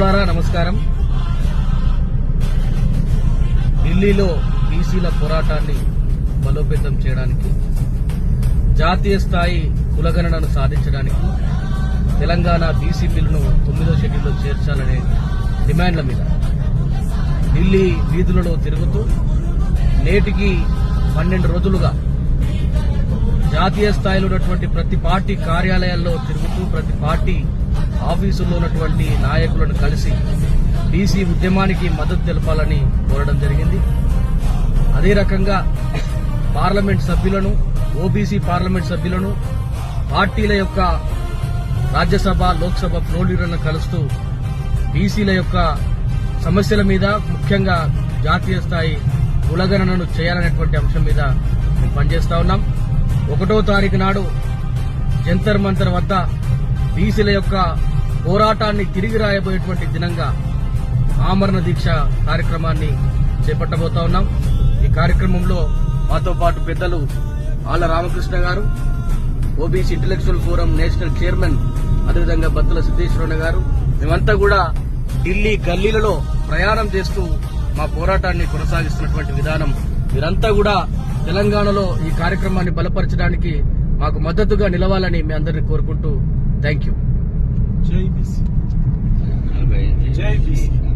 మిత్రులారా నమస్కారం. ఢిల్లీలో బీసీల పోరాటాన్ని బలోపేతం చేయడానికి జాతీయ స్థాయి కులగణనను సాధించడానికి తెలంగాణ బీసీ బిల్లును తొమ్మిదో షెడ్యూల్లో చేర్చాలనే డిమాండ్ల మీద ఢిల్లీ వీధులలో తిరుగుతూ నేటికి పన్నెండు రోజులుగా జాతీయ స్థాయిలో ఉన్నటువంటి ప్రతి పార్టీ కార్యాలయాల్లో తిరుగుతూ ప్రతి పార్టీ ఆఫీసుల్లో ఉన్నటువంటి నాయకులను కలిసి బీసీ ఉద్యమానికి మద్దతు తెలపాలని కోరడం జరిగింది. అదే రకంగా పార్లమెంట్ సభ్యులను ఓబీసీ పార్లమెంట్ సభ్యులను పార్టీల యొక్క రాజ్యసభ లోక్సభ ఫ్లోర్ లీడర్లను కలుస్తూ బీసీల యొక్క సమస్యల మీద ముఖ్యంగా జాతీయ స్థాయి కులగణనను చేయాలనేటువంటి అంశం మీద మేము పనిచేస్తా ఉన్నాం. ఒకటో తారీఖు నాడు జంతర్ మంతర్ వద్ద బీసీల యొక్క పోరాటాన్ని తిరిగి రాయబోయేటువంటి దినంగా ఆమరణ దీక్ష కార్యక్రమాన్ని చేపట్టబోతా ఉన్నాం. ఈ కార్యక్రమంలో మాతో పాటు పెద్దలు ఆళ్ళ రామకృష్ణ గారు OBC intellectual forum national chairman అదేవిధంగా బత్తుల సిద్దేశ్వరణ గారు. మేమంతా కూడా ఢిల్లీ గల్లీలలో ప్రయాణం చేస్తూ మా పోరాటాన్ని కొనసాగిస్తున్నటువంటి విధానం మీరంతా కూడా తెలంగాణలో ఈ కార్యక్రమాన్ని బలపరచడానికి మాకు మద్దతుగా నిలవాలని మీ అందరినీ కోరుకుంటూ Thank you. JBC. JBC.